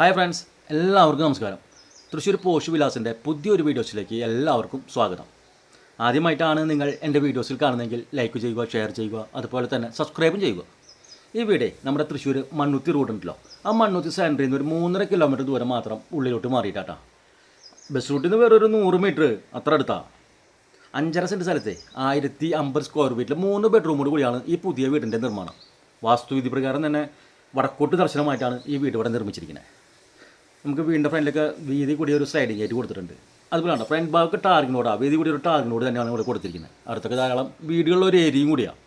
Hi friends എല്ലാവർക്കും നമസ്കാരം. Thrissur posh വിലാസിന്റെ പുതിയൊരു വീഡിയോസിലേക്ക് എല്ലാവർക്കും സ്വാഗതം. ആദ്യമായിട്ടാണ് നിങ്ങൾ എന്റെ വീഡിയോസിൽ കാണുന്നതെങ്കിൽ ലൈക്ക് ചെയ്യുക ഷെയർ ചെയ്യുക അതുപോലെ തന്നെ സബ്സ്ക്രൈബും ചെയ്യുക. ഈ വീട് നമ്മുടെ തൃശ്ശൂർ മണ്ണുത്തി റോഡ് ഉണ്ടല്ലോ. ആ മണ്ണുത്തി സെന്ററിൽ നിന്ന് ഒരു മൂന്നര കിലോമീറ്റർ ദൂരം മാത്രം ഉള്ളിലോട്ട് മാറിയിട്ടാട്ടാ. ബസ് റൂട്ടിൽ നിന്ന് വേറൊരു നൂറ് മീറ്റർ അത്ര അടുത്താ. അഞ്ചര സെന്റ് സ്ഥലത്തെ ആയിരത്തി അമ്പത് സ്ക്വയർ ഫീറ്റിൽ മൂന്ന് ബെഡ്റൂമോട് കൂടിയാണ് ഈ പുതിയ വീടിന്റെ നിർമ്മാണം. വാസ്തുവിധി പ്രകാരം തന്നെ വടക്കോട്ട് ദർശനമായിട്ടാണ് ഈ വീട് ഇവിടെ നിർമ്മിച്ചിരിക്കുന്നത്. നമുക്ക് വീണ്ടും ഫ്രണ്ടിലൊക്കെ വീതി കൂടിയ ഒരു സ്ലൈഡിംഗ് ആയിട്ട് കൊടുത്തിട്ടുണ്ട്. അതുപോലെ ആണ് ഫ്രണ്ട് ഭാഗത്ത് ടാർഗിനോടാ വീതി കൂടിയ ഒരു ടാർഗിനോട് തന്നെയാണ് ഇവിടെ കൊടുത്തിരിക്കുന്നത്. അടുത്തൊക്കെ ധാരാളം വീടുകളിൽ ഒരു ഏരിയയും കൂടിയാണ്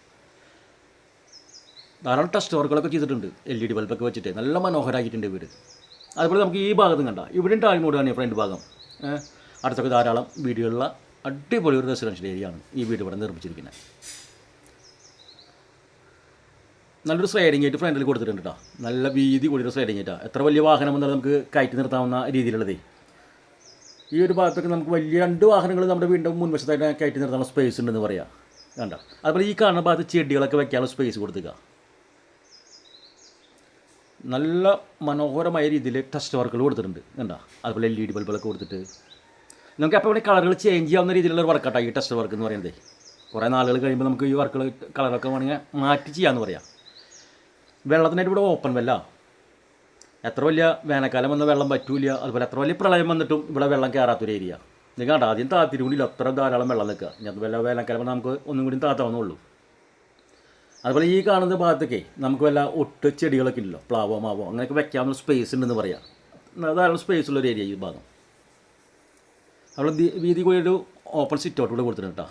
ധാരാളം ടെസ്റ്റ് വർക്കുകളൊക്കെ ചെയ്തിട്ടുണ്ട് എൽ ഇ ഡി ബൾബൊക്കെ വെച്ചിട്ട്. നല്ല മനോഹരമാക്കിയിട്ടുണ്ട് വീട്. അതുപോലെ നമുക്ക് ഈ ഭാഗത്തും കണ്ട ഇവിടെയും ടാർഗിനോട് തന്നെ ഫ്രണ്ട് ഭാഗം. അടുത്തൊക്കെ ധാരാളം വീടുകളിലുള്ള അടിപൊളി ഒരു റെസിഡൻഷ്യൽ ഏരിയയാണ് ഈ വീട് ഇവിടെ നിർമ്മിച്ചിരിക്കുന്നത്. നല്ലൊരു സ്ലൈഡിംഗ് ആയിട്ട് ഫ്രണ്ടിൽ കൊടുത്തിട്ടുണ്ട് കേട്ടോ നല്ല വീതി കൂടിയൊരു സ്ലൈഡിംഗ് ആയിട്ടാണ് എത്ര വലിയ വാഹനം വന്നാലും നമുക്ക് കയറ്റി നിർത്താവുന്ന രീതിയിലുള്ളതേ. ഈ ഒരു ഭാഗത്തൊക്കെ നമുക്ക് വലിയ രണ്ട് വാഹനങ്ങൾ നമ്മുടെ വീണ്ടും മുൻവശത്തായിട്ട് കയറ്റി നിർത്താനുള്ള സ്പേസ് ഉണ്ടെന്ന് പറയാം. കണ്ട? അതുപോലെ ഈ കാണുന്ന ഭാഗത്ത് ചെടികളൊക്കെ വെക്കാനുള്ള സ്പേസ് കൊടുത്തുക നല്ല മനോഹരമായ രീതിയിൽ ടെസ്റ്റ് വർക്കുകൾ കൊടുത്തിട്ടുണ്ട്. കണ്ട? അതുപോലെ എൽ ഇ ഡി ബൾബുകളൊക്കെ കൊടുത്തിട്ട്. നമുക്ക് അപ്പോൾ വേണമെങ്കിൽ കളറുകൾ ചേഞ്ച് ചെയ്യാവുന്ന രീതിയിലുള്ള ഒരു വർക്കാട്ടാണ് ഈ ടെസ്റ്റ് വർക്ക് എന്ന് പറയുന്നത്. കുറേ നാളുകൾ കഴിയുമ്പോൾ നമുക്ക് ഈ വർക്കുകൾ കളറൊക്കെ വേണമെങ്കിൽ മാറ്റി ചെയ്യാമെന്ന് പറയാം. വെള്ളത്തിനായിട്ട് ഇവിടെ ഓപ്പൺ വെല്ല എത്ര വലിയ വേനൽക്കാലം വന്ന വെള്ളം പറ്റൂല അതുപോലെ എത്ര വലിയ പ്രളയം വന്നിട്ടും ഇവിടെ വെള്ളം കയറാത്തൊരു ഏരിയ നിങ്ങൾ കണ്ട ആദ്യം താത്തിരുകൂടിയില്ല. അത്ര ധാരാളം വെള്ളം നിൽക്കുക. ഞാൻ വല്ല വേനൽക്കാലം നമുക്ക് ഒന്നും കൂടി താത്താവുന്നുള്ളൂ. അതുപോലെ ഈ കാണുന്ന ഭാഗത്തൊക്കെ നമുക്ക് വല്ല ഒട്ട് ചെടികളൊക്കെ ഇല്ലല്ലോ പ്ലാവോ മാവോ അങ്ങനെയൊക്കെ വെക്കാവുന്ന സ്പേസ് ഉണ്ടെന്ന് പറയാം. ധാരാളം സ്പേസ് ഉള്ള ഒരു ഏരിയ ഈ ഭാഗം. അവിടെ വീതി കൂടി ഒരു ഓപ്പൺ സിറ്റ് ഔട്ട് കൂടെ കൊടുത്തിട്ടുണ്ട് കേട്ടോ.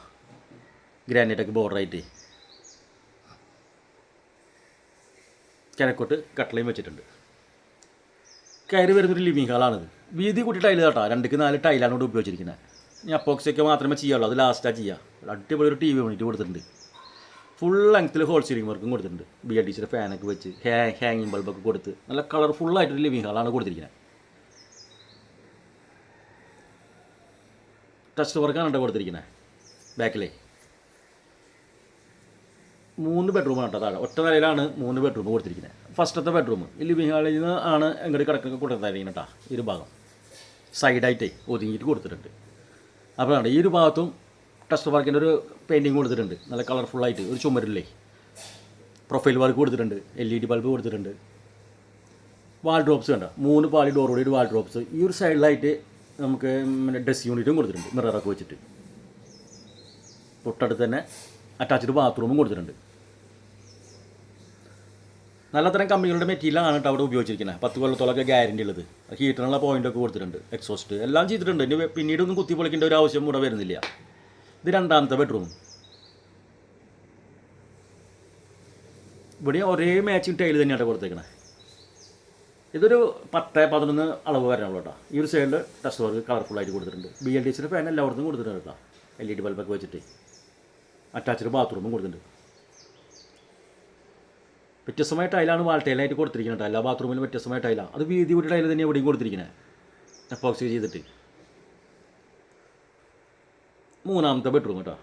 ഗ്രാനൈറ്റൊക്കെ ബോർഡറായിട്ട് കിഴക്കോട്ട് കട്ടളയും വെച്ചിട്ടുണ്ട്. കയറി വരുന്നൊരു ലിവിങ് ഹാളാണിത് വീതി കൂട്ടി ടൈൽ കേട്ടോ. രണ്ടിക്ക് നാല് ടൈലാണ് ഇവിടെ ഉപയോഗിച്ചിരിക്കുന്നത് ഞാൻ അപ്പോക്സൊക്കെ മാത്രമേ ചെയ്യുള്ളൂ അത് ലാസ്റ്റാണ് ചെയ്യുക അടിപൊളി ഒരു ടി വി യൂണിറ്റ് കൊടുത്തിട്ടുണ്ട് ഫുൾ ലെങ്ത്തിൽ ഹോൾ സീലിംഗ് വർക്കും കൊടുത്തിട്ടുണ്ട്. ബി എൽ ടീച്ചർ ഫാനൊക്കെ വെച്ച് ഹാ ഹാങ്ങിങ് ബൾബൊക്കെ കൊടുത്ത് നല്ല കളർഫുള്ളായിട്ടൊരു ലിവിങ് ഹാളാണ് കൊടുത്തിരിക്കുന്നത് ടച്ച് വർക്കാണ് കേട്ടോ കൊടുത്തിരിക്കുന്നത് ബാക്കിലേ. മൂന്ന് ബെഡ്റൂമാണ് കേട്ടോ താഴെ. ഒറ്റ നിലയിലാണ് മൂന്ന് ബെഡ്റൂം കൊടുത്തിരിക്കുന്നത്. ഫസ്റ്റത്തെ ബെഡ്റൂം ലിവിങ് ഹാളിൽ നിന്ന് ആണ് ഇങ്ങോട്ട് കിടക്കൊക്കെ കൊടുത്തിരിക്കുന്നത് കേട്ടോ ഈ ഒരു ഭാഗം. സൈഡായിട്ടേ ഒതുങ്ങിയിട്ട് കൊടുത്തിട്ടുണ്ട്. അപ്പോൾ ഈ ഒരു ഭാഗത്തും ടെസ്റ്റ് വർക്കിന്റെ ഒരു പെയിന്റിങ് കൊടുത്തിട്ടുണ്ട്. നല്ല കളർഫുള്ളായിട്ട് ഒരു ചുമരില്ലേ? പ്രൊഫൈൽ വർക്ക് കൊടുത്തിട്ടുണ്ട് എൽ ഇ ഡി ബൾബ് കൊടുത്തിട്ടുണ്ട്. വാൾ ഡ്രോപ്സ് കണ്ട മൂന്ന് പാളി ഡോറോടെ ഒരു വാൾ ഡ്രോപ്സ് ഈ ഒരു സൈഡിലായിട്ട് നമുക്ക് ഡ്രസ് യൂണിറ്റും കൊടുത്തിട്ടുണ്ട് മിററൊക്കെ വെച്ചിട്ട്. തൊട്ടടുത്ത് തന്നെ അറ്റാച്ച്ഡ് ബാത്റൂമും കൊടുത്തിട്ടുണ്ട്. നല്ല തരം കമ്പനികളുടെ മെറ്റീരിയലാണ് കേട്ടോ അവിടെ ഉപയോഗിച്ചിരിക്കുന്നത്. പത്ത് കൊല്ലത്തോളൊക്കെ ഗ്യാരണ്ടി ഉള്ളത്. ഹീറ്ററിനുള്ള പോയിന്റൊക്കെ കൊടുത്തിട്ടുണ്ട്. എക്സോസ്റ്റ് എല്ലാം ചെയ്തിട്ടുണ്ട്. ഇനി പിന്നീട് ഒന്നും കുത്തി പൊളിക്കേണ്ട ഒരു ആവശ്യം കൂടെ വരുന്നില്ല. ഇത് രണ്ടാമത്തെ ബെഡ്റൂം ഇവിടെ ഒരേ മാച്ചിങ് ടൈൽ തന്നെയാണ് കൊടുത്തേക്കണേ. ഇതൊരു പത്ത് പതിനൊന്ന് അളവ് വരണുള്ളൂ കേട്ടോ ഈ ഒരു സൈഡിൽ ടെസ്റ്റ് വർക്ക് ആയിട്ട് കൊടുത്തിട്ടുണ്ട്. ബി എൽ ഡി സിയുടെ ഫാൻ എല്ലായിടത്തും കൊടുത്തിട്ടുണ്ട് കേട്ടോ എൽ ഇ ഡി ബൾബൊക്കെ വെച്ചിട്ട്. അറ്റാച്ച്ഡ് ബാത്റൂമും കൊടുത്തിട്ടുണ്ട്. വ്യത്യസ്തമായ ടൈലാണ് വാൾ ടൈലായിട്ട് കൊടുത്തിരിക്കുന്നത്. എല്ലാ ബാത്റൂമിലും വ്യത്യസ്തമായ ടൈലാണ് അത് വീതി കൂടി ടൈൽ തന്നെ എവിടെയും കൊടുത്തിരിക്കുന്നത് എപ്പോക്സി ചെയ്തിട്ട്. മൂന്നാമത്തെ ബെഡ്റൂം കേട്ടോ.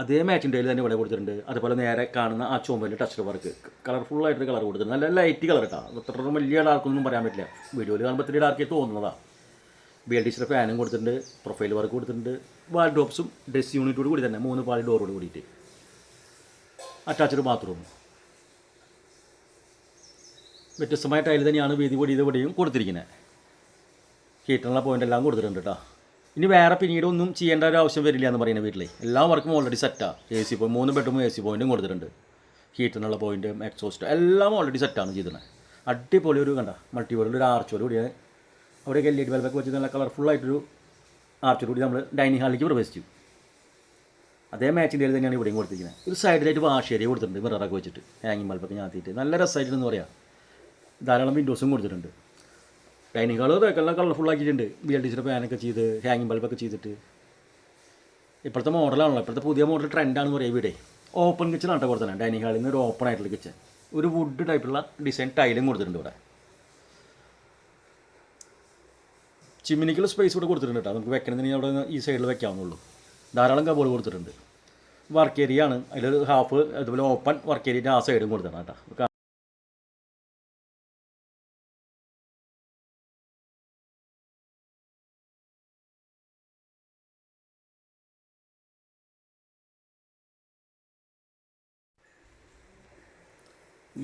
അതേ ടൈൽ തന്നെ ഇവിടെ കൊടുത്തിട്ടുണ്ട്. അതുപോലെ നേരെ കാണുന്ന ആ ചുമലിൽ ടച്ച് വർക്ക് കളർഫുള്ളായിട്ടൊരു കളർ കൊടുത്തിട്ടുണ്ട്. നല്ല ലൈറ്റ് കളർ കേട്ടോ അത്ര വലിയ ഡാർക്കൊന്നും പറയാൻ പറ്റില്ല. വീഡിയോയിൽ കാണുമ്പോൾ ഇത്തിരി ഡാർക്കി തോന്നുന്നതാണ് ബി എൽ ഡി സിയുടെ ഫാനും കൊടുത്തിട്ടുണ്ട് പ്രൊഫൈൽ വർക്ക് കൊടുത്തിട്ടുണ്ട്. വാൾ ഡ്രോപ്സും ഡ്രസ് യൂണിറ്റോട് കൂടി തന്നെ മൂന്ന് പാളി ഡോറോട് കൂടിയിട്ട്. അറ്റാച്ച്ഡ് ബാത്റൂം വ്യത്യസ്തമായ ടൈൽ തന്നെയാണ് വീതി പൊടി ഇതുപടിയും കൊടുത്തിരിക്കുന്നത്. ഹീറ്ററിനുള്ള പോയിന്റ് എല്ലാം കൊടുത്തിട്ടുണ്ട് കേട്ടോ ഇനി വേറെ പിന്നീട് ഒന്നും ചെയ്യേണ്ട ഒരു ആവശ്യം വരില്ല എന്ന് പറയുന്ന വീട്ടിൽ എല്ലാ വർക്കും ഓൾറെഡി സെറ്റാണ് എ സി പോയിന്റ് മൂന്ന് ബെഡ്റൂം എ സി പോയിന്റും കൊടുത്തിട്ടുണ്ട്. ഹീറ്ററിനുള്ള പോയിന്റും എക്സോസ്റ്റും എല്ലാം ഓൾറെഡി സെറ്റാണ് ചെയ്തിരുന്നത്. അടിപൊളി ഒരു കണ്ട മൾട്ടിവേർഡിൽ ഒരു ആർച്ചോട് കൂടിയാണ് അവിടെയൊക്കെ എൽ ഇ ഡി ബൾബൊക്കെ വെച്ച് നല്ല കളർഫുള്ളായിട്ടൊരു ആർച്ച് കൂടി നമ്മൾ ഡൈനിങ് ഹാളിലേക്ക് പ്രവേശിച്ചു. അതേ മാച്ചിന്റെ തന്നെയാണ് ഇവിടെയും കൊടുത്തിരിക്കുന്നത്. ഒരു സൈഡിലായിട്ട് വാഷ് ഏരിയ കൊടുത്തിട്ടുണ്ട് മിററൊക്കെ വെച്ചിട്ട്. ഹാങ്ങിങ് ബൾബൊക്കെ ഞാത്തിയിട്ട്. നല്ല രസമായിട്ടെന്ന് പറയാം. ധാരാളം വിൻഡോസും കൊടുത്തിട്ടുണ്ട്. ഡൈനിങ് ഹാൾ എല്ലാം കളർഫുൾ ആക്കിയിട്ടുണ്ട്. ബി എൽ ഡി സിയുടെ ഫാനൊക്കെ ചെയ്ത് ഹാങ്ങിങ് ബൾബൊക്കെ ചെയ്തിട്ട്. ഇപ്പോഴത്തെ മോഡലാണല്ലോ ഇപ്പോഴത്തെ പുതിയ മോഡൽ ട്രെൻഡാണെന്ന് പറയാം ഇവിടെ. ഓപ്പൺ കിച്ചൺ ആട്ടോ കൊടുത്തത് ഡൈനിങ് ഹാളിൽ നിന്ന് ഒരു ഓപ്പൺ ആയിട്ടുള്ള കിച്ചൺ ഒരു വുഡ് ടൈപ്പുള്ള ഡിസൈൻ ടൈലും കൊടുത്തിട്ടുണ്ട് ഇവിടെ. ചിമ്മിനിക്കുള്ള സ്പേസ് കൂടെ കൊടുത്തിട്ടുണ്ട് കേട്ടോ. നമുക്ക് വെക്കണമെന്നുണ്ടെങ്കിൽ അവിടെ ഈ സൈഡിൽ വെക്കാവുന്നുള്ളൂ. ധാരാളം കബോർഡ് കൊടുത്തിട്ടുണ്ട്. വർക്ക് ഏരിയ ആണ്. അതിൽ ഹാഫ് അതുപോലെ ഓപ്പൺ വർക്ക് ഏരിയ ആ സൈഡും കൊടുത്തണം കേട്ടോ.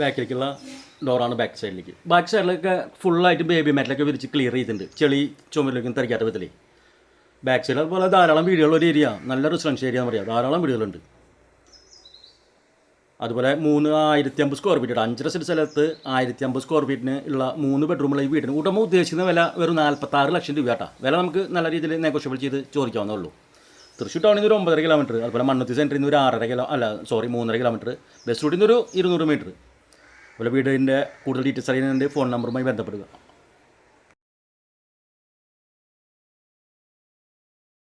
ബാക്കിലേക്കുള്ള ഡോറാണ് ബാക്ക് സൈഡിലേക്ക് ബാക്ക് സൈഡിലൊക്കെ ഫുള്ളായിട്ട് ബേബി മാറ്റിലൊക്കെ വിരിച്ച് ക്ലിയർ ചെയ്തിട്ടുണ്ട്. ചെളി ചുമലൊക്കെ തെറിക്കാത്ത വിധത്തിൽ ബാക്ക് സൈഡ് അതുപോലെ ധാരാളം വീടുകളുള്ള ഒരു ഏരിയ നല്ല റെസിഡൻഷ്യൽ ഏരിയ എന്ന് പറയാം ധാരാളം വീടുകളുണ്ട്. അതുപോലെ മൂന്ന് ആയിരത്തി അമ്പത് സ്ക്വയർ ഫീറ്റ് അഞ്ചര സെന്റ് സ്ഥലത്ത് ആയിരത്തി അമ്പത് സ്ക്വയർ ഫീറ്റിന് ഉള്ള മൂന്ന് ബെഡ്റൂമുള്ള ഈ വീടിന് ഉടമ ഉദ്ദേശിക്കുന്ന വില വെറും നാൽപ്പത്താറ് ലക്ഷം രൂപ കേട്ടോ. വില നമുക്ക് നല്ല രീതിയിൽ നെഗോഷ്യബിൾ ചെയ്ത് ചോദിക്കാവുന്നേ ഉള്ളൂ. തൃശ്ശൂർ ടൗണിൽ നിന്ന് ഒരു ഒമ്പതര കിലോമീറ്റർ അതുപോലെ മണ്ണത്തി സെന്ററിൽ നിന്ന് ഒരു ആറര കിലോ അല്ല സോറി മൂന്നര കിലോമീറ്റർ ബസ് റൂട്ടിൽ നിന്ന് ഒരു ഇരുന്നൂറ് മീറ്റർ അതുപോലെ വീടിന്റെ കൂടുതൽ ഡീറ്റെയിൽസ് അറിയുന്നതിന്റെ ഫോൺ നമ്പറുമായി ബന്ധപ്പെടുക.